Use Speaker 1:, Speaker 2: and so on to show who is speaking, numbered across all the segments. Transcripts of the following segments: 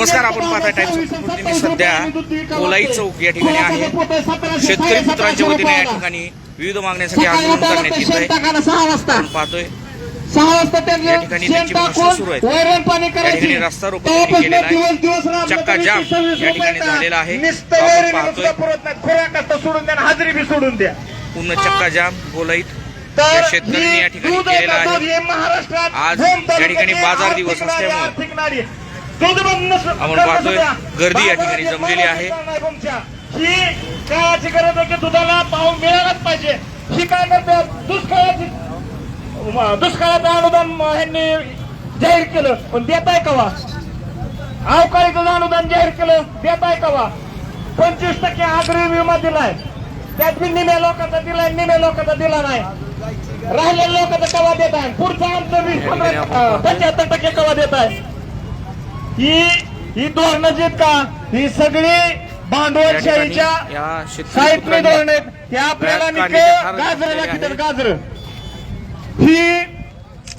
Speaker 1: नमस्कार आपण पाहताय टाइम्स ऑफ मी सध्या कोलाई चौक या ठिकाणी आहे. शेतकरी पुत्रांच्या वतीने या ठिकाणी विविध मागण्यासाठी आंदोलन करण्यात येत आहे आपण पाहतोय. या ठिकाणी त्यांची भाषणं सुरू या रस्ता केलेला आहे.
Speaker 2: राबलं
Speaker 1: चक्का जाम या ठिकाणी झालेला आहे. आपण पाहतोय.
Speaker 2: सोडून द्या हाजरी बी सोडून द्या.
Speaker 1: पूर्ण चक्का जाम या शेतकऱ्यांनी या ठिकाणी केलेला
Speaker 2: आहे.
Speaker 1: आज या ठिकाणी बाजार दिवस असल्यामुळे. आपण पाहतोय, गर्दी या ठिकाणी जमलेली आहे.
Speaker 2: ही काळाची गरज आहे की दुधाला पाव मिळालाच पाहिजे. ही काय करतात दुष्काळाची म- दुष्काळाचं अनुदान म- ह्यांनी जाहीर केलं. पण देत आहे कवा? अवकाळीचं अनुदान जाहीर केलं देत आहे कवा? पंचवीस टक्के आग्रही विमा दिलाय. त्यात बी निम्या लोकांचा दिलाय निम्या लोकांचा दिला नाही. राहिलेल्या लोकांचा कवा देत आहे पुढचा आमचं वीस पंधरा पंच्याहत्तर टक्के कवा देत आहे ही ही धोरणं जी आहेत का ही सगळी भांडवलशाहीच्या
Speaker 1: या शेतकरी
Speaker 2: साईटने
Speaker 1: पुत्रांनी
Speaker 2: धोरण आहेत. हे आपल्याला
Speaker 1: फार
Speaker 2: गाजर दाखवतात. गाजर. ही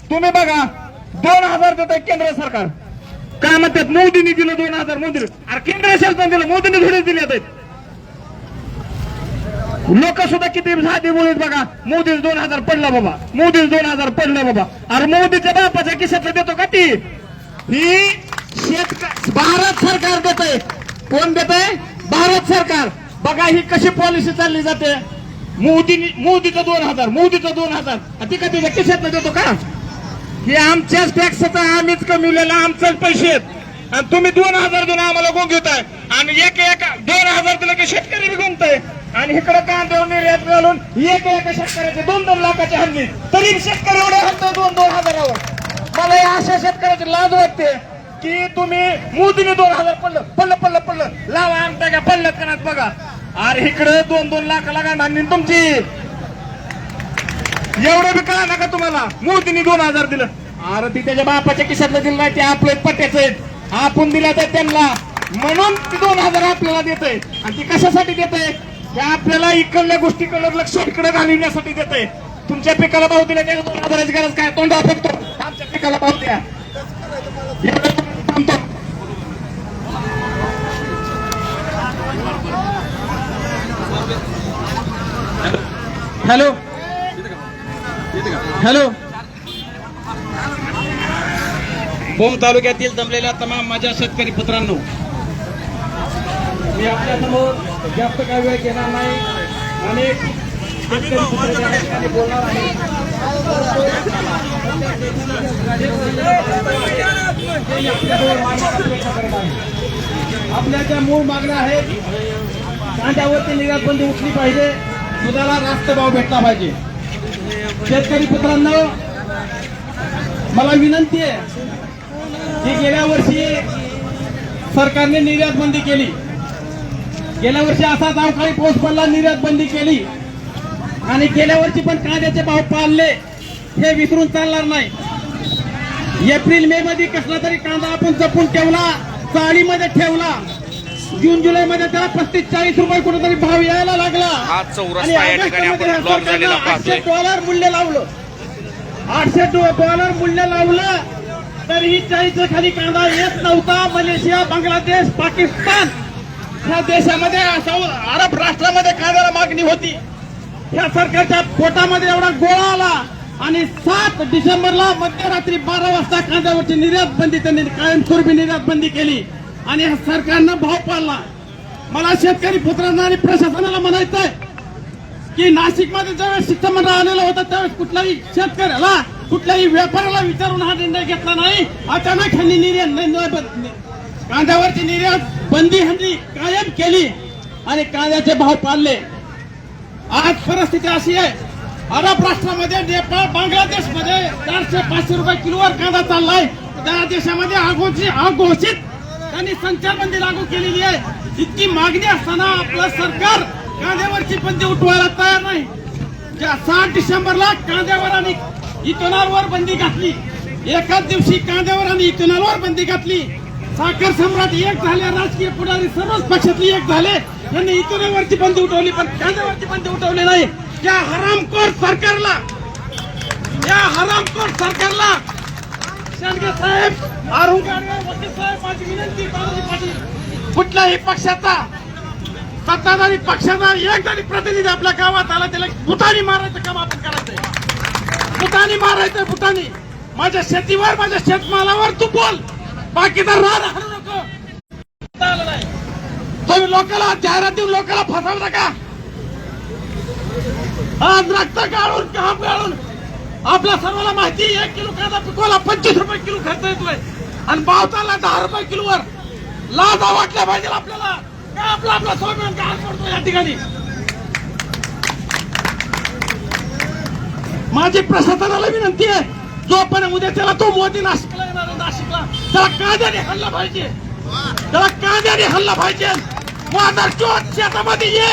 Speaker 2: तुम्ही बघा दोन हजार देत केंद्र सरकार. काय म्हणतात? मोदींनी दिलं दोन हजार मोदी अरे केंद्र शासनाने दिलं मोदींनी थोडे दिले आहेत. लोक सुद्धा किती साधी बोलत बघा. मोदीच दोन हजार पडला बाबा. मोदीच दोन हजार पडला बाबा. अरे मोदीच्या बापाच्या खिशातलं देतो का ती? ही शेतकरी भारत सरकार देत आहे कोण देत आहे भारत सरकार. बघा ही कशी पॉलिसी चालली जाते. मोदी मोदीचं दोन हजार मोदीचं दोन हजार. अति ती का त्याच्या देतो का? हे आमच्याच टॅक्सचा आम्हीच कमविलेला आमचेच पैसे आहेत. आणि तुम्ही दोन हजार देऊन आम्हाला गुंगवताय आणि एक एक दोन हजार दिलं की शेतकरी बी गुंगताय आणि इकडे कांद्यावर निर्यात घालून एक एका शेतकऱ्याचे दोन दोन लाखाचे हल्ली. तरी शेतकरी एवढे हलतो दोन दोन हजारावर. मला या अशा शेतकऱ्याची लाज वाटते. की तुम्ही मोदीने दोन हजार पडलं पडलं पडलं पडलं. लावा आमच्या का पडलं का बघा. अरे इकडे दोन दोन लाख लागा आणि तुमची? एवढं बी कळा नका तुम्हाला? मोदीने दोन हजार दिलं. अरे ती त्याच्या बापाच्या किशातलं दिलं नाही ते आपलं पट्ट्याचं आहेत आपण दिला तर त्यांना. म्हणून ती दोन हजार आपल्याला देत आहे आणि ती कशासाठी देत आहे त्या आपल्याला इकडल्या गोष्टीकडे लक्ष इकडे घालविण्यासाठी देत आहे तुमच्या पिकाला भाव दिला त्याला दोन हजाराची गरज काय? तोंडा फेकतो आमच्या पिकाला भाव द्या. हॅलो. हॅलो.
Speaker 3: भूम तालुक्यातील जमलेल्या तमाम माझ्या शेतकरी पुत्रांनो मी आपल्यासमोर जास्त काही वेळ घेणार नाही. अनेक शेतकरी बोलणार आहे आपल्या ज्या मूळ मागण्या आहेत कांद्यावरती निर्यातबंदी उठली पाहिजे दुधाला रास्त भाव भेटला पाहिजे. शेतकरी पुत्रांनो मला विनंती आहे की गेल्या वर्षी सरकारने निर्यात बंदी केली. गेल्या वर्षी असा अवकाळी पाऊस पडला निर्यात बंदी केली. आणि गेल्या वर्षी पण कांद्याचे भाव पाळले हे विसरून चालणार नाही. एप्रिल मे मध्ये कसला तरी कांदा आपण जपून ठेवला चाळीमध्ये ठेवला. जून जुलै मध्ये त्याला पस्तीस चाळीस रुपये कुठेतरी भाव यायला लागला.
Speaker 1: हा
Speaker 3: आठशे डॉलर मूल्य लावलं. आठशे डॉलर मूल्य लावलं तरीही चाळीसच्या खाली कांदा येत नव्हता. मलेशिया बांगलादेश पाकिस्तान ह्या देशामध्ये अरब राष्ट्रामध्ये कांद्याला मागणी होती. या सरकारच्या पोटामध्ये एवढा गोळा आला आणि सात डिसेंबरला मध्यरात्री बारा वाजता कांद्यावरची निर्यात बंदी त्यांनी कायमस्वरूपी निर्यात बंदी केली आणि ह्या सरकारनं भाव पाडला. मला शेतकरी पुत्रांना आणि प्रशासनाला म्हणायचं आहे की नाशिकमध्ये ज्यावेळेस शिष्टमंडळ आलेलं होतं त्यावेळेस कुठल्याही शेतकऱ्याला कुठल्याही व्यापाऱ्याला विचारून हा निर्णय घेतला नाही. अचानक ह्यांनी निर्यात कांद्यावरची निर्यात बंदी ह्यांनी कायम केली आणि कांद्याचे भाव पाडले. आज परिस्थिती अशी आहे अरब राष्ट्रामध्ये नेपाळ बांगलादेशमध्ये चारशे पाचशे रुपये किलोवर कांदा चाललाय. त्या देशामध्ये आघोषित अघोषित त्यांनी संचारबंदी लागू केलेली आहे. इतकी मागणी असताना आपलं सरकार कांद्यावरची बंदी उठवायला तयार नाही. ज्या सात डिसेंबरला कांद्यावर आणि इथेनॉलवर बंदी घातली. एकाच दिवशी कांद्यावर आणि इथेनॉलवर बंदी घातली. साखर सम्राट एक झाले राजकीय पुढारी सर्वच पक्षातली एक झाले. त्यांनी इतरांवरची बंदी उठवली पण कांद्यावरची बंदी उठवली नाही. या हरामखोर सरकारला या हरामखोर सरकारला शेंडगे साहेब अरुण साहेब माझी विनंती बालाजी पाटील कुठल्याही पक्षाचा सत्ताधारी पक्षाचा एक जरी प्रतिनिधी आपल्या गावात आला त्याला बुटानी मारायचं काम आपण करायचंय. बुटानी मारायचंय बुटानी. माझ्या शेतीवर माझ्या शेतमालावर तू बोल. बाकीचा तर हरू नको. तुम्ही लोकांना जाहिरात देऊन लोकांना फसवता का आज रक्त गाळून काम काढून आपल्या सर्वांना माहिती आहे, एक किलो कांदा पिकवायला पंचवीस रुपये किलो खर्च येतोय. आणि पावसाला दहा रुपये किलोवर लाजा वाटल्या पाहिजे आपल्याला. काय आपला आपला स्वाभिमान काय पडतो या ठिकाणी? माझी प्रशासनाला विनंती आहे जो पण उद्या त्याला तो मोदी नाशिकला येणार नाशिकला त्याला कांद्याने हल्ला पाहिजे. त्याला कांद्याने हल्ला पाहिजे. माझा शेतामध्ये ये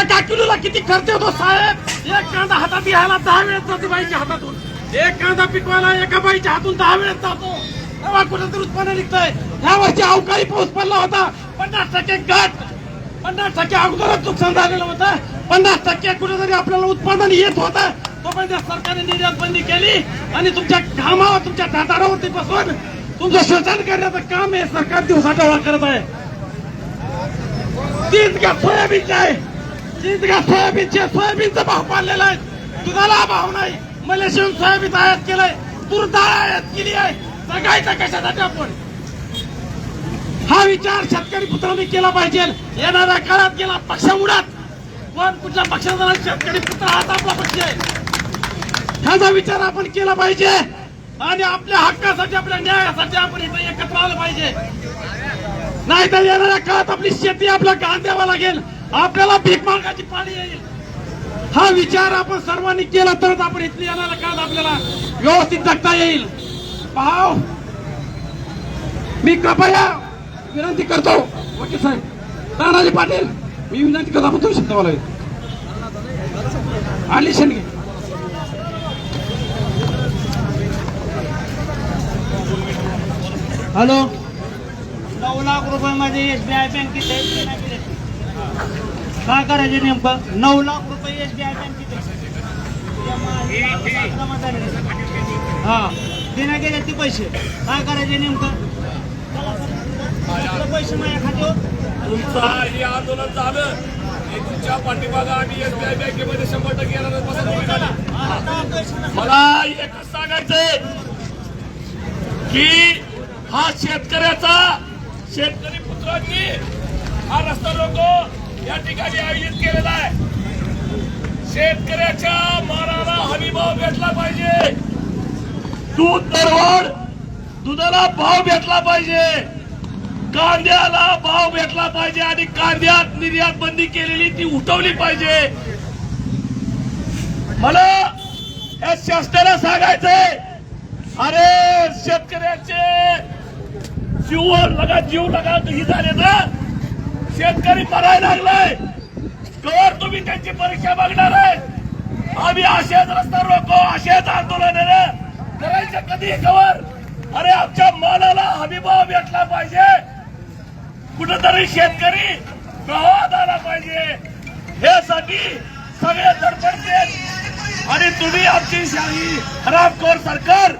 Speaker 3: एका किलोला किती खर्च होतो साहेब? एक कांदा हातात घ्यायला दहा वेळेस जातो बाईच्या हातातून एक कांदा पिकवायला एका बाईच्या हातून दहा वेळेस जातो तेव्हा कुठेतरी उत्पन्न निघतंय ह्या वर्षी अवकाळी पाऊस पडला होता पन्नास टक्के गट। पन्नास टक्के अगोदरच नुकसान झालेलं होतं पन्नास टक्के कुठेतरी आपल्याला उत्पादन येत होतं तोपर्यंत सरकारने निर्यात बंदी केली आणि तुमच्या घामावर तुमच्या दातारावरती बसून तुमचं शोषण करण्याचं काम हे सरकार दिवसाढवळा करत आहे तीच सोयाबीनचे आहे. तीच घ्या सोयाबीनचे सोयाबीनचा भाव पाडलेला आहे. दुधाला भाव नाही. मलेशियन सोयाबीन आयात केलंय. तूर डाळ आयात केली आहे. सगळ्याचा कशासाठी आपण? हा विचार शेतकरी पुत्रांनी केला पाहिजे. येणाऱ्या काळात गेला पक्षामुळात पण कुठल्या पक्षाचा शेतकरी पुत्र हाच आपला पक्ष आहे. ह्याचा विचार आपण केला पाहिजे. आणि आपल्या हक्कासाठी आपल्या न्यायासाठी आपण इथं एकत्र आलं पाहिजे. नाही तर येणाऱ्या काळात आपली शेती आपला गाण द्यावा लागेल. आपल्याला भीक मागाची पाणी येईल. हा विचार आपण सर्वांनी केला तरच आपण इथली येणाऱ्या काळात आपल्याला व्यवस्थित जगता येईल. भाव मी कृपया. विनंती करतो. वकील साहेब. तानाजी पाटील मी विनंती करतो आपण तुम्ही शब्द बोलावे. आली शेंडगे
Speaker 4: हॅलो.
Speaker 5: नऊ लाख रुपये माझे एसबीआय बँकेत आहेत, देण्या गेले. काय करायचे नेमकं? नऊ लाख रुपये एसबीआय बँकेत आहेत. जमा झाले. हा. देण्या गेले ते पैसे. काय करायचे नेमकं? पैसे माझ्या खात्यावर.
Speaker 6: आंदोलन झालं. हे तुमच्या पाठीमागं आम्ही एसबीआय बँकेमध्ये शंभर टक्के येणार. मला एकच सांगायचंय की हा शेतकऱ्याचा शेतकरी पुत्रांनी हा रस्ता लोक या ठिकाणी आयोजित केलेला आहे. शेतकऱ्याच्या मानाला हमीभाव भेटला पाहिजे. दूध दरवाढ दुधाला भाव भेटला पाहिजे. कांद्याला भाव भेटला पाहिजे आणि कांद्यात निर्यात बंदी केलेली ती उठवली पाहिजे. मला या शासनाला सांगायचंय अरे शेतकऱ्याचे जीव लगा जीव लगा ही झाले ना? शेतकरी मरायला लागलाय. कर तुम्ही त्यांची परीक्षा बघणार आहे. आम्ही असेच रस्ता रोको असेच आंदोलन करायचं कधी कवर. अरे आमच्या मालाला हमीभाव भेटला पाहिजे. कुठंतरी शेतकरी गावात आला पाहिजे. यासाठी सगळे धडपडते. आणि तुम्ही आमची शाही हरामखोर सरकार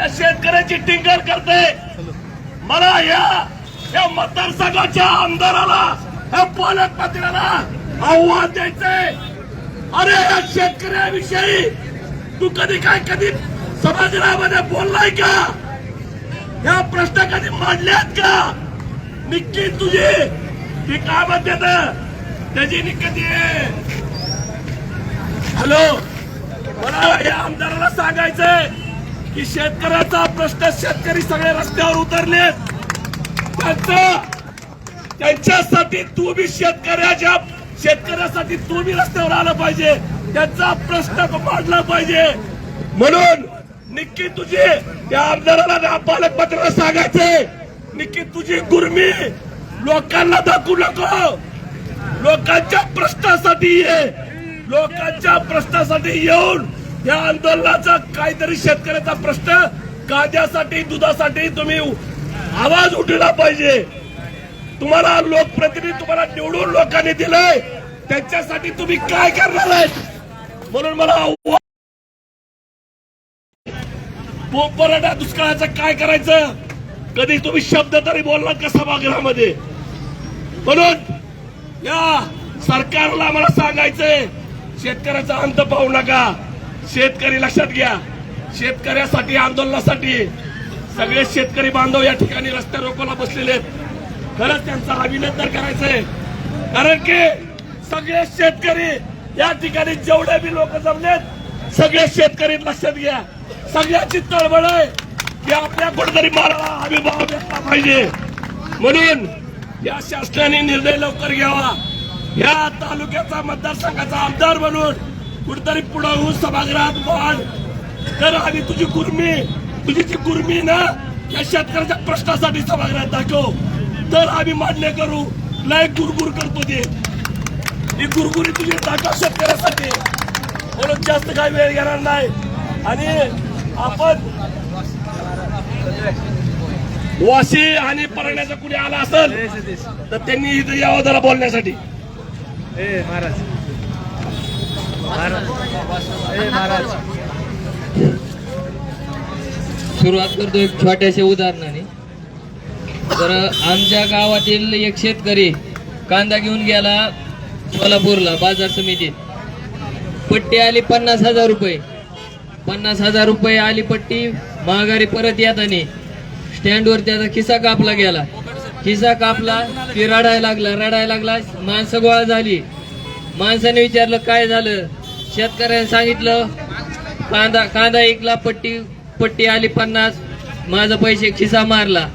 Speaker 6: या शेतकऱ्याची टिंगल करते. मला या या मतदारसंघाच्या आमदाराला या पालकमंत्र्याला आव्हान द्यायचंय. अरे या शेतकऱ्याविषयी तू कधी काय कधी सभागृहामध्ये बोललाय का? या प्रश्न कधी मांडल्यात का? निक्की तुझी ती काय म्हणते त्याची निकती हॅलो मला या आमदाराला सांगायचंय. की शेतकऱ्याचा प्रश्न शेतकरी सगळे रस्त्यावर उतरले त्यांच्यासाठी तू बी शेतकऱ्याच्या शेतकऱ्यासाठी तू बी रस्त्यावर आलं पाहिजे. त्यांचा प्रश्न मांडला पाहिजे. म्हणून निक्की तुझी त्या आमदाराला त्या पालकमंत्र्याला सांगायचे. निक्की तुझी गुरमी लोकांना दाखवू नको. लोकांच्या प्रश्नासाठी ये. लोकांच्या प्रश्नासाठी येऊन या आंदोलनाचा काहीतरी शेतकऱ्याचा प्रश्न. कांद्यासाठी दुधासाठी तुम्ही आवाज उठवला पाहिजे. तुम्हाला लोकप्रतिनिधी तुम्हाला निवडून लोकांनी दिलंय. त्यांच्यासाठी तुम्ही काय करणार आहेत म्हणून मला पोपराटा दुष्काळाचं काय करायचं? कधी तुम्ही शब्द तरी बोलला का सभागृहामध्ये? म्हणून या सरकारला मला सांगायचंय शेतकऱ्याचा अंत पाहू नका. शेतकरी लक्षात घ्या. शेतकऱ्यासाठी आंदोलनासाठी सगळे शेतकरी बांधव या ठिकाणी रस्त्या रोकोला बसलेले आहेत. खरंच त्यांचा अभिनंदन करायचंय. कारण की सगळे शेतकरी या ठिकाणी जेवढे बी लोक जमलेत सगळे शेतकरी लक्षात घ्या. सगळ्याची तळमळ आहे की आपल्या कुठेतरी मालाला हमी भाव भेटला पाहिजे. म्हणून या शासनाने निर्णय लवकर घ्यावा. या तालुक्याचा मतदारसंघाचा आमदार म्हणून कुठेतरी पुढं होऊन सभागृहात वाढ तर आम्ही तुझी कुर्मी तुझी जी कुर्मी ना या शेतकऱ्याच्या प्रश्नासाठी सभागृहात दाखव. तर आम्ही मान्य करू लय गुरगुर करतो ते. ही गुरगुरी तुझी दाखव शेतकऱ्यासाठी. म्हणून जास्त काय वेळ घेणार नाही. आणि आपण वाशी आणि परण्याचा कुणी आला असेल तर त्यांनी इथं यावं जरा बोलण्यासाठी.
Speaker 7: सुरुवात करतो एक छोट्याशा उदाहरणाने. तर आमच्या गावातील एक शेतकरी कांदा घेऊन गेला सोलापूरला बाजार समितीत. पट्टी आली पन्नास हजार रुपये. पन्नास हजार रुपये आली पट्टी महागारी परत येताना स्टँडवर त्याचा खिसा कापला गेला. खिसा कापला की रडायला लागला रडायला लागला माणसं गोळा झाली. माणसाने विचारलं काय झालं? शेतकऱ्यांनी सांगितलं कांदा कांदा एकला पट्टी पट्टी आली पन्नास माझा पैसे खिसा मारला.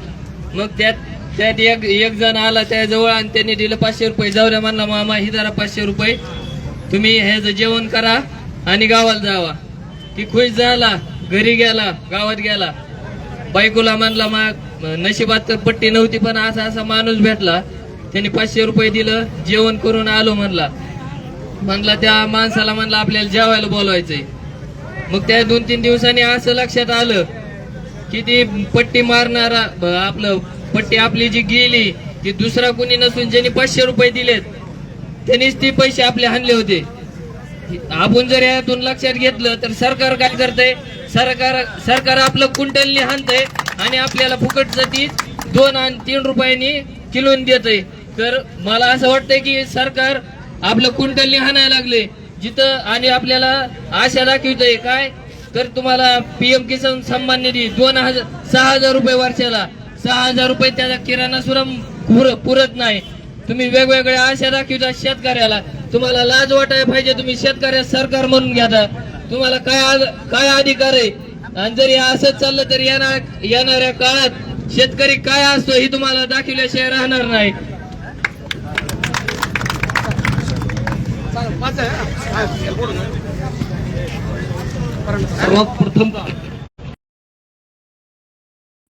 Speaker 7: मग त्यात त्यात एक एक जण आला त्याजवळ आणि त्यांनी दिलं पाचशे रुपये. जाऊया म्हणला मामा ही जरा पाचशे रुपये. तुम्ही ह्याचं जेवण करा आणि गावाला जावा. ती खुश झाला घरी गेला गावात गेला. बायकोला म्हणला मग नशिबात तर पट्टी नव्हती पण असा असा माणूस भेटला. त्यांनी पाचशे रुपये दिलं जेवण करून आलो म्हणला. म्हणला त्या माणसाला म्हणला आपल्याला जेवायला बोलवायचंय. मग त्या दोन तीन दिवसांनी असं लक्षात आलं की ती पट्टी मारणारा आपलं पट्टी आपली जी गेली ती दुसरा कोणी नसून ज्यांनी पाचशे रुपये दिलेत त्यांनीच ती पैसे आपले आणले होते. आपण जर यातून लक्षात घेतलं तर सरकार काय करतंय? सरकार सरकार आपलं कुंटलनी हाणतंय आणि आपल्याला फुकटचं ती दोन आणि तीन रुपयांनी किलोन देतंय. तर मला असं वाटतंय की सरकार आपलं कुंडल हाणायला लागले. जिथं आणि आपल्याला आशा दाखवितय काय? तर तुम्हाला पीएम किसान सन्मान निधी दोन हजार सहा हजार रुपये वर्षाला. सहा हजार रुपये त्याचा किराणा सुद्धा पुर पुरत नाही. तुम्ही वेगवेगळ्या आशा दाखवता शेतकऱ्याला. तुम्हाला लाज वाटायला पाहिजे तुम्ही शेतकऱ्या सरकार म्हणून घेता. तुम्हाला काय काय अधिकार आहे? आणि जर हे असंच चाललं तर येणार येणाऱ्या काळात शेतकरी काय असतो हे तुम्हाला दाखवल्याशिवाय राहणार नाही.
Speaker 8: सर्वप्रथम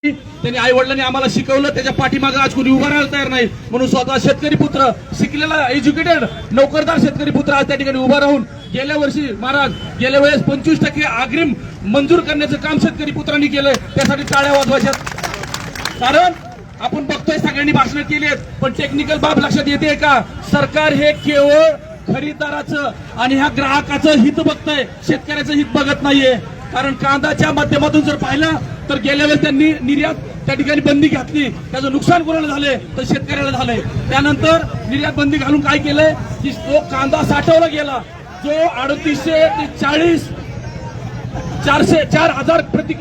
Speaker 8: त्यांनी आई वडिलांनी आम्हाला शिकवलं त्याच्या पाठीमागे आज कोणी उभा राहायला तयार नाही. म्हणून स्वतः शेतकरी पुत्र शिकलेला एज्युकेटेड नोकरदार शेतकरी पुत्र आज त्या ठिकाणी उभा राहून गेल्या वर्षी महाराज गेल्या वेळेस पंचवीस टक्के अग्रिम मंजूर करण्याचं काम शेतकरी पुत्रांनी केलंय. त्यासाठी टाळ्या वाजवायच्या. कारण आपण बघतोय सगळ्यांनी भाषण केली आहेत पण टेक्निकल बाब लक्षात येते का? सरकार हे केवळ खरीदाराचं आणि ह्या ग्राहकाचं हित बघतंय. शेतकऱ्याचं हित बघत नाहीये. कारण कांदाच्या माध्यमातून जर पाहिलं तर गेल्या वेळेस त्यांनी निर्यात त्या ठिकाणी बंदी घातली. त्याचं नुकसान कोणाला झाले तर शेतकऱ्याला झालंय. त्यानंतर निर्यात बंदी घालून काय केलंय? की तो कांदा साठवला गेला. जो अडतीसशे ते चाळीस चारशे चार हजार प्रति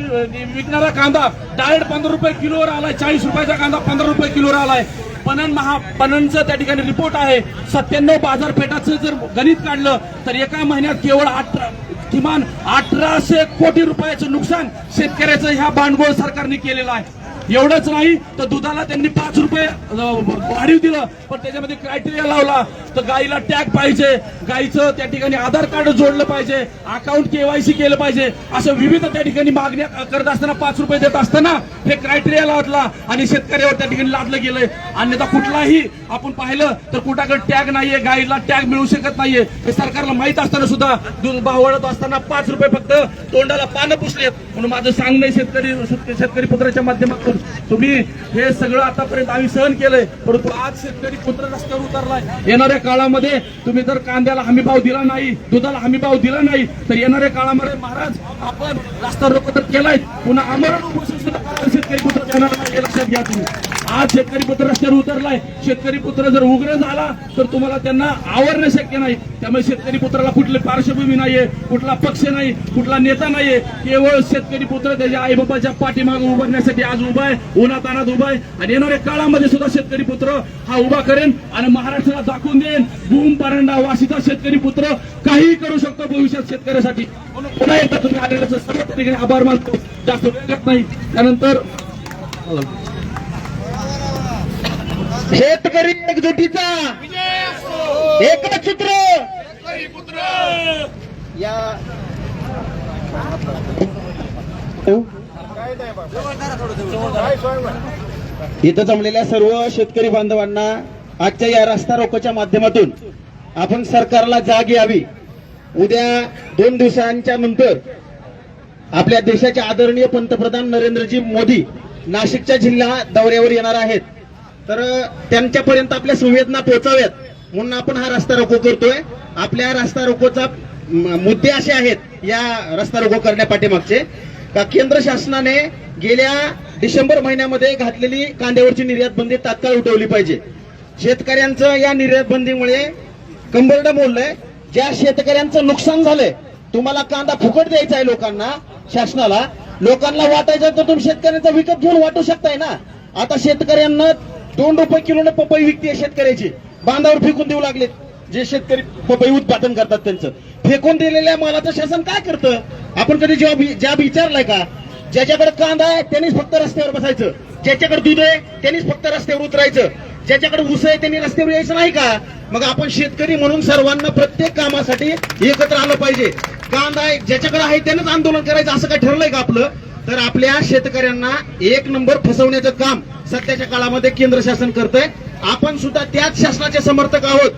Speaker 8: विकणारा कांदा डायरेक्ट पंधरा रुपये किलोवर आलाय. चाळीस रुपयाचा कांदा पंधरा रुपये किलोवर आलाय. पणन महा पणनचं त्या ठिकाणी रिपोर्ट आहे. सत्त्याण्णव बाजारपेठाचं जर गणित काढलं तर एका महिन्यात केवळ अठरा किमान अठराशे कोटी रुपयाचं नुकसान शेतकऱ्याचं ह्या भांडवल सरकारने केलेलं आहे. एवढंच नाही तर दुधाला त्यांनी पाच रुपये वाढीव दिलं. पण त्याच्यामध्ये क्रायटेरिया लावला. तर गाईला टॅग पाहिजे. गाईचं त्या ठिकाणी आधार कार्ड जोडलं पाहिजे. अकाउंट केवायसी केलं पाहिजे. असं विविध त्या ठिकाणी मागण्या करत असताना पाच रुपये देत असताना हे क्रायटेरिया लावला आणि शेतकऱ्यावर त्या ठिकाणी लादलं गेलंय. अन्यथा कुठलाही आपण पाहिलं तर कुठाकडे टॅग नाहीये गाईला टॅग मिळू शकत नाहीये. हे सरकारला माहीत असताना सुद्धा दूध भावळत असताना पाच रुपये फक्त तोंडाला पानं पुसलेत. म्हणून माझं सांगणं शेतकरी शेतकरी पुत्राच्या माध्यमातून.
Speaker 9: तुम- तुम्ही हे सगळं आतापर्यंत आम्ही सहन केलंय परंतु आज शेतकरी पुत्र रस्त्यावर उतरलाय. येणाऱ्या काळामध्ये तुम्ही जर कांद्याला हमी भाव दिला नाही दुधाला हमी भाव दिला नाही तर येणाऱ्या काळामध्ये महाराज आपण रस्ता रोखत तर केलाय. पुन्हा आमरण उपोषण सुद्धा शेतकरी पुत्र देणार लक्षात घ्या तुम्ही. आज शेतकरी पुत्र रस्त्यावर उतरलाय. शेतकरी पुत्र जर उग्र झाला तर तुम्हाला त्यांना आवरणं शक्य नाही. त्यामुळे शेतकरी पुत्राला कुठली पार्श्वभूमी नाहीये कुठला पक्ष नाही कुठला नेता नाहीये. केवळ शेतकरी पुत्र त्याच्या आईबापाच्या पाठीमागे उभारण्यासाठी आज उभा आहे उन्हात अनात उभा आहे. आणि येणाऱ्या काळामध्ये सुद्धा शेतकरी पुत्र हा उभा करेन आणि महाराष्ट्राला दाखवून देईन. भूम परंडा वाशीचा शेतकरी पुत्र काही करू शकतो भविष्यात शेतकऱ्यासाठी. पुन्हा एकदा तुम्ही आलेल्याचं सर्व तरी आभार मानतो. जास्त वेळ नाही. त्यानंतर
Speaker 10: शेतकरी एकजुटीचा. एकच चित्र या. इथं जमलेल्या सर्व शेतकरी बांधवांना आजच्या या रस्ता रोकोच्या माध्यमातून आपण सरकारला जाग यावी. उद्या दोन दिवसांच्या नंतर आपल्या देशाचे आदरणीय पंतप्रधान नरेंद्रजी मोदी नाशिकच्या जिल्हा दौऱ्यावर येणार आहेत. तर त्यांच्यापर्यंत आपल्या संवेदना पोहोचाव्यात. म्हणून आपण हा रस्ता रोको करतोय. आपल्या रस्ता रोकोचा मुद्दे असे आहेत या रस्ता रोको करण्या पाठीमागचे. का केंद्र शासनाने गेल्या डिसेंबर महिन्यामध्ये घातलेली कांद्यावरची निर्यात बंदी तात्काळ उठवली पाहिजे. शेतकऱ्यांचं या निर्यात बंदीमुळे कंबरडं बोललंय ज्या शेतकऱ्यांचं नुकसान झालंय तुम्हाला कांदा फुकट द्यायचा आहे लोकांना शासनाला लोकांना वाटायचं तर तुम्ही शेतकऱ्यांचा विकत घेऊन वाटू शकताय ना? आता शेतकऱ्यांना दोन रुपये किलोने पपई विकते शेतकऱ्याची. बांधावर फेकून देऊ लागलेत. जे शेतकरी पपई उत्पादन करतात त्यांचं. फेकून दिलेल्या मालाचं शासन काय करतं? आपण कधी जेव्हा जॉब ज्या विचारलाय का ज्याच्याकडे कांदा आहे त्यांनीच फक्त रस्त्यावर बसायचं. ज्याच्याकडे दूध आहे त्यांनीच फक्त रस्त्यावर उतरायचं. ज्याच्याकडे ऊस आहे त्यांनी रस्त्यावर यायचं नाही का? मग आपण शेतकरी म्हणून सर्वांना प्रत्येक कामासाठी एकत्र आलं पाहिजे. कांदा ज्याच्याकडे आहे त्यानंच आंदोलन करायचं असं काय ठरलंय का आपलं? तर आपल्या शेतकऱ्यांना एक नंबर फसवण्याचं काम सध्याच्या काळामध्ये केंद्र शासन करतंय. आपण सुद्धा त्याच शासनाचे समर्थक आहोत.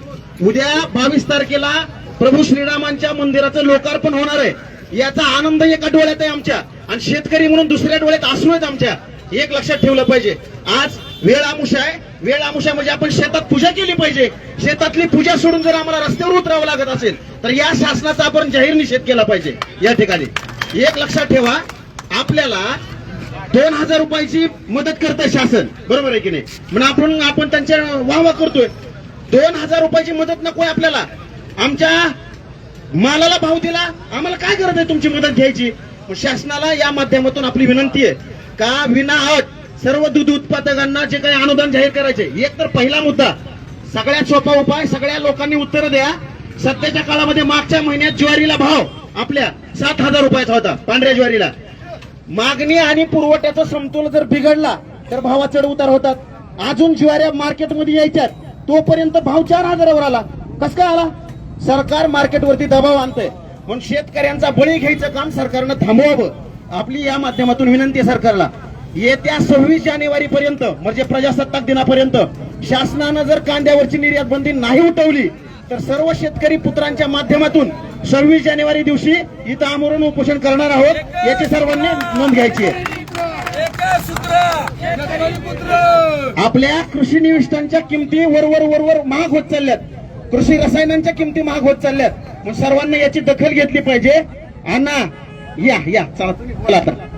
Speaker 10: उद्या बावीस तारखेला प्रभू श्रीरामांच्या मंदिराचं लोकार्पण होणार आहे. याचा आनंद एका डोळ्यात आहे आमच्या. आणि शेतकरी म्हणून दुसऱ्या डोळ्यात असू आहेत आमच्या. एक लक्षात ठेवलं पाहिजे. आज वेळ आमुष आहे. वेळ आमुषा म्हणजे आपण शेतात पूजा केली पाहिजे. शेतातली पूजा सोडून जर आम्हाला रस्त्यावर उतरावं लागत असेल तर या शासनाचा आपण जाहीर निषेध केला पाहिजे. या ठिकाणी. एक लक्षात ठेवा आपल्याला दोन हजार रुपयाची मदत करतंय शासन. बरोबर आहे की नाही? म्हणून आपण आपण त्यांच्या वाहवा करतोय. दोन हजार रुपयाची मदत नकोय आपल्याला. आमच्या मालाला भाव दिला आम्हाला काय गरज आहे तुमची मदत घ्यायची? शासनाला या माध्यमातून आपली विनंती आहे. का विना अट सर्व दूध उत्पादकांना जे काही अनुदान जाहीर करायचे एक तर पहिला मुद्दा सगळ्यात सोपा उपाय सगळ्या लोकांनी उत्तर द्या. सध्याच्या काळामध्ये मागच्या महिन्यात ज्वारीला भाव आपल्या सात हजार रुपयाचा होता पांढऱ्या ज्वारीला. मागणी आणि पुरवठ्याचा समतोल जर बिघडला तर भावात चढ उतार होतात. अजून ज्वाऱ्या मार्केटमध्ये यायच्यात तोपर्यंत भाव चार हजारावर आला. कस काय आला? सरकार मार्केटवरती दबाव आणतंय. म्हणून शेतकऱ्यांचा बळी घ्यायचं काम सरकारनं थांबवावं. आपली या माध्यमातून विनंती आहे सरकारला. येत्या सव्वीस जानेवारी पर्यंत म्हणजे प्रजासत्ताक दिनापर्यंत शासनानं जर कांद्यावरची निर्यात बंदी नाही उठवली तर सर्व शेतकरी पुत्रांच्या माध्यमातून सव्वीस जानेवारी दिवशी इथं आमरण उपोषण करणार आहोत याची सर्वांनी नोंद घ्यायची आहे. आपल्या कृषी निविष्ठांच्या किमती वरवर वरवर महाग होत चालल्यात. कृषी रसायनांच्या किमती महाग होत चालल्यात. मग सर्वांनी याची दखल घेतली पाहिजे. अण्णा या या चला. आता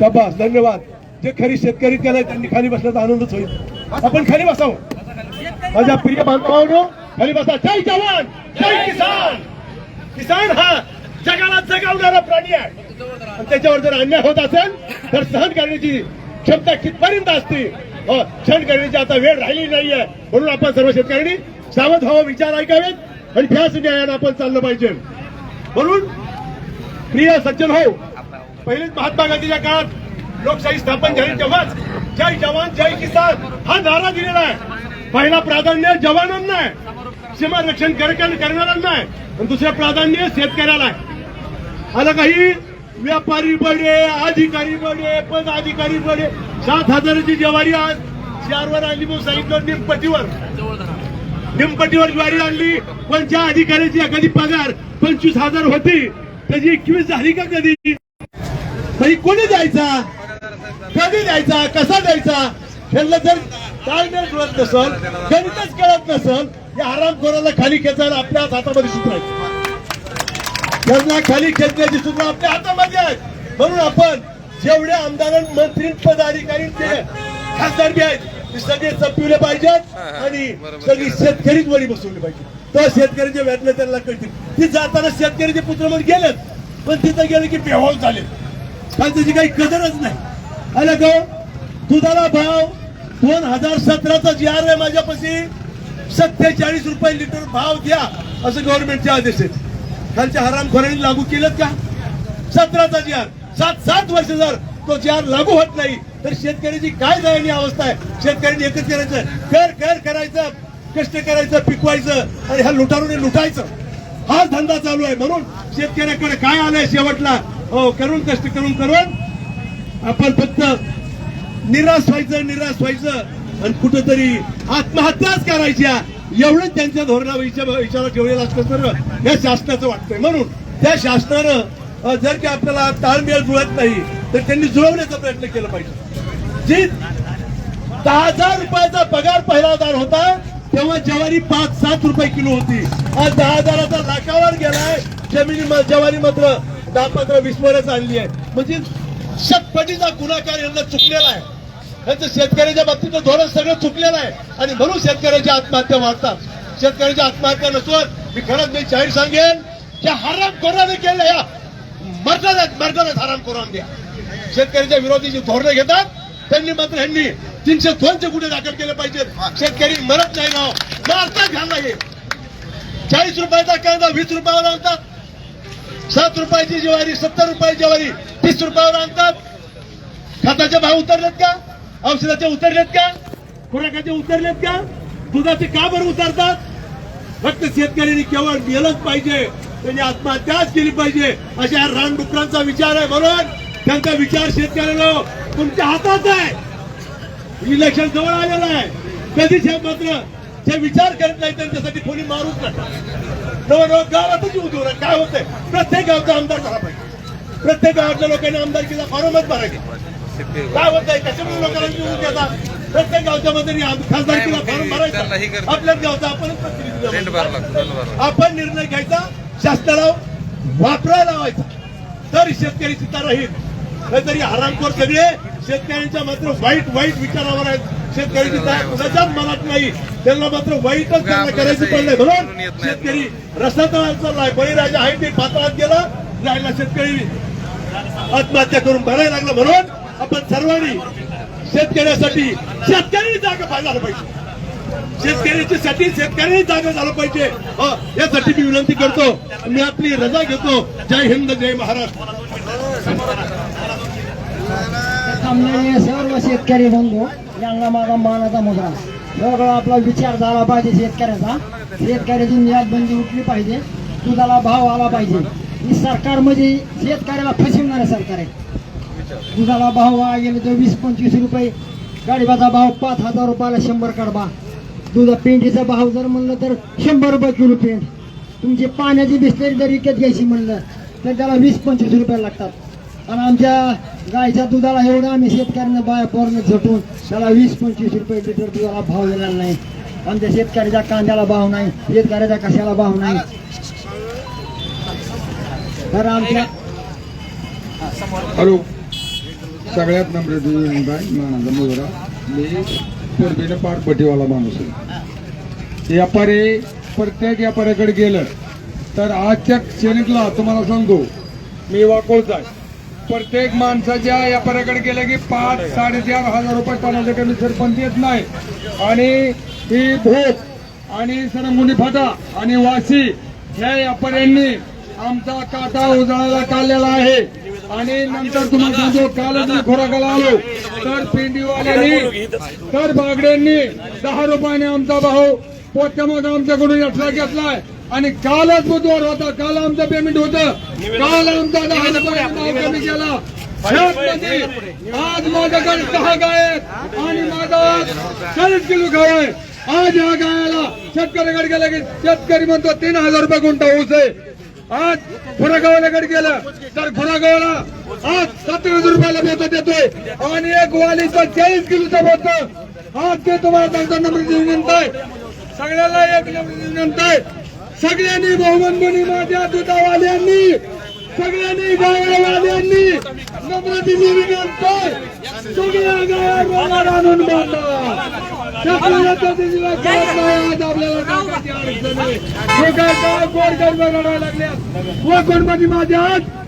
Speaker 9: शब्बास धन्यवाद. जे खरी शेतकरी त्याला त्यांनी खाली बसल्याचा आनंदच होईल. आपण खाली बसावं. माझ्या प्रिय बांधवांनो खाली बसा. जय जवान जय किसान. किसान हा जगाला जगावणारा प्राणी आहे. आणि त्याच्यावर जर अन्याय होत असेल तर सहन करण्याची क्षमता कितपर्यंत असते? हो, सहन करण्याची आता वेळ राहिली नाहीये. म्हणून आपण सर्व शेतकऱ्यांनी सावध व्हावं विचार ऐकावेत. आणि त्याच न्यायानं आपण चाललं पाहिजे. म्हणून प्रिय सज्जन हो पहिलेच महात्मा गांधीच्या काळात लोकशाही स्थापन झाली तेव्हाच जय जवान जय किसान हा नारा दिलेला आहे. पहिला प्राधान्य जवानांना आहे. सीमा रक्षण कर- करणाऱ्यांना आहे. आणि दुसरं प्राधान्य शेतकऱ्याला आहे. आता काही व्यापारी बडे अधिकारी बडे पदाधिकारी बडे. सात हजाराची जवारी आज. चारवर आली मग सांगितलं निमपटीवर निमपटीवर ज्वारी आणली पण ज्या अधिकाऱ्याची एखादी पगार पंचवीस हजार होती त्याची एकवीस झाली का कधी? म्हणजे कोणी द्यायचा? कधी द्यायचा? कसा द्यायचा? ह्याला जर ताळमेळ जुळत नसल गणितच कळत नसल या आरामखोराला खाली खेचायला आपल्या हातामध्ये सुद्धा त्यांना खाली खेचण्याची सुद्धा आपल्या हातामध्ये आहेत. म्हणून आपण जेवढ्या आमदारां मंत्री पदाधिकारी ते खासदार बी आहेत सगळे चपविले पाहिजेत आणि सगळी शेतकरीच वरी बसवली पाहिजे. तर शेतकऱ्याच्या व्यातले त्यांना कळतील. ते जाताना शेतकऱ्याचे पुत्रमध्ये गेलेत पण तिथं गेले की बेहोश झाले. कारण त्याची काही कदरच नाही. आलं गो दुधाला भाव दोन हजार सतराचा जी आर आहे माझ्यापाशी सत्तेचाळीस रुपये लिटर भाव द्या असं गव्हर्नमेंटचे आदेश आहेत. खालच्या हरामखोरांनी लागू केलं का? सतराचा जी आर. सात सात वर्ष जर तो जी आर लागू होत नाही तर शेतकऱ्याची काय दयनीय अवस्था आहे? शेतकऱ्यांनी एकच करायचं कर कर करायचं कष्ट करायचं पिकवायचं आणि ह्या लुटारून लुटायचं. हा धंदा चालू आहे. म्हणून शेतकऱ्याकडे काय आलंय शेवटला? हो करून कष्ट करून करून आपण फक्त निराश व्हायचं निराश व्हायचं आणि कुठंतरी आत्महत्याच करायच्या. एवढंच त्यांच्या धोरणा विचार ठेवलेलं असतं सर्व. या शासनाचं वाटतंय. म्हणून त्या शासनानं जर की आपल्याला ताळमेळ जुळत नाही तर त्यांनी जुळवण्याचा प्रयत्न केला पाहिजे. जी दहा हजार रुपयाचा पगार पहिलादार होता तेव्हा ज्वारी पाच सात रुपये किलो होती. आज दहा हजाराचा लाखावर गेलाय. जमिनी म- ज्वारी मात्र दहा पंधरा वीस वर्ष आणली आहे. म्हणजे शतपटीचा गुन्हाकार यांना चुकलेला आहे. यांचं शेतकऱ्याच्या बाबतीत धोरण सगळं चुकलेलं आहे. आणि म्हणून शेतकऱ्याच्या आत्महत्या वाढतात. शेतकऱ्याच्या आत्महत्या नसून मी खरंच मी जाहीर सांगेन की हराम कोणाने केलं या मर्दानात मर्दानात हराम करून द्या. शेतकऱ्याच्या विरोधी जी धोरणं घेतात. त्यांनी मात्र ह्यांनी तीनशे दोनचे गुन्हे दाखल केले पाहिजेत. शेतकरी मरत नाही ना मारतात घालला हे चाळीस रुपयाचा कांदा वीस रुपयावर आणतात. सात रुपयाची ज्वारी सत्तर रुपयाची ज्वारी तीस रुपयावर आणतात. खताचे भाव उतरलेत का? औषधाचे उतरलेत का? खुराकाचे उतरलेत का? दुधाचे का बरं उतरतात? फक्त शेतकऱ्यांनी केवळ गेलंच पाहिजे त्यांनी आत्महत्याच केली पाहिजे अशा या रानडुकरांचा विचार आहे म्हणून त्यांचा विचार शेतकऱ्याला तुमच्या हातात आहे. इलेक्शन जवळ आलेलं आहे. कधीच हे मात्र जे विचार करत नाही त्यांच्यासाठी कोणी मारूच नका. नव गावातच येऊ देऊ काय होतंय? प्रत्येक गावचा आमदार झाला पाहिजे. प्रत्येक गावातल्या लोकांनी आमदारकीचा फॉर्मच भरायचे. काय होत आहे त्याच्यामुळे लोकांना निवडून देतात प्रत्येक गावच्या मध्ये खासदारकीला फॉर्म भरायचा. आपल्याच गावचा प्रतिनिधी द्यावा. आपण निर्णय घ्यायचा शासनाला वापरायला लावायचा. तर शेतकरी चिता राहील. नाहीतरी हरामखोर सगळे शेतकऱ्यांच्या मात्र वाईट वाईट विचारावर आहेत. शेतकऱ्याची दया कुणाच्याच मनात नाही. त्यांना मात्र वाईटच त्यांना करायचं पडलंय. म्हणून शेतकरी रस्ता चाललाय बळीराजा आहे ते पात्रात गेला. राहिला शेतकरी आत्महत्या करून भरायला लागला. म्हणून आपण सर्वांनी शेतकऱ्यासाठी शेतकऱ्यांनी जागा झालं पाहिजे. शेतकऱ्याच्या साठी शेतकऱ्यांनी जागा झालं पाहिजे. यासाठी मी विनंती करतो. मी आपली रजा घेतो. जय हिंद जय महाराष्ट्र.
Speaker 11: सर्व शेतकरी बंधू यांना माझा मानाचा मुद्रा. सगळं आपला विचार झाला पाहिजे शेतकऱ्याचा. शेतकऱ्याची निर्यात बंदी उठली पाहिजे. दुधाला भाव आला पाहिजे. ही सरकार म्हणजे शेतकऱ्याला फसवणारे सरकार आहे. दुधाला भाव वाया गेले तर वीस पंचवीस रुपये. गाडीबाचा भाव पाच हजार रुपयाला शंभर कडबा. दुधा पेंडीचा भाव जर म्हणलं तर शंभर रुपये किलो पेंट तुमची पाण्याची बिस्लरी जर विकत घ्यायची म्हणलं तर त्याला वीस पंचवीस रुपये लागतात. आणि आमच्या गायच्या दुधाला एवढं आम्ही शेतकऱ्यांना बाया पोरणं झटून त्याला वीस पंचवीस रुपये लिटर दुधाला भाव येणार नाही. आमच्या शेतकऱ्याच्या कांद्याला भाव नाही शेतकऱ्याच्या कशाला भाव नाही. तर आमच्या
Speaker 12: हॅलो. सगळ्यात नम्र बाय मानाचा मुजरा मी पूर्वीनं पारपटीवाला माणूस आहे. व्यापारी प्रत्येक व्यापाऱ्याकडे गेलं तर आजच्या क्षणिकला तुम्हाला सांगतो मी वाकोळचा प्रत्येक माणसाच्या व्यापाऱ्याकडे गेलं की पाच साडेचार हजार रुपये टनाच्या कमी सरपंच येत नाही. आणि ही भोप आणि सरंगुणी फाटा आणि वाशी ह्या व्यापाऱ्यांनी आमचा काटा उजळायला काढलेला आहे. आणि नंतर तुम्हाला सांगतो कालच मी खोराकाला आलो. तर पिंडीवाल्यांनी तर बागड्यांनी दहा रुपयाने आमचा भाऊ पोत्यामध्ये आमच्याकडून एक्स्ट्रा घेतलाय. आणि कालच बुधवार होता काल आमचं पेमेंट होतं. काल आमचा दहा रुपयाचा भाव कमी केला. आज माझ्याकडे दहा गाय आहेत आणि माझा चाळीस किलो गाय आहे. आज या गायाला शेतकऱ्याकडे गेला की शेतकरी म्हणतो तीन हजार रुपये गुंठा ऊस आहे. आज खुरागावाल्याकडे गेलं तर खुरागावाला आज सतरा रुपयाला बेत देतोय. आणि एक वालीचा चाळीस किलोचा बोत आज ते तुम्हाला त्यांचा नंबर विनंती आहे. सगळ्याला एक नंबर विनंती आहे. सगळ्यांनी बहुमंबनी माझ्या दुधावाल्यांनी सगळ्यांनी गायावाल्यांनी नम्रतेने विनंती सगळ्या गाया रोगावर आणून बांधा आपल्याला काय लागल्या व कोणपती म्हणजे माझ्या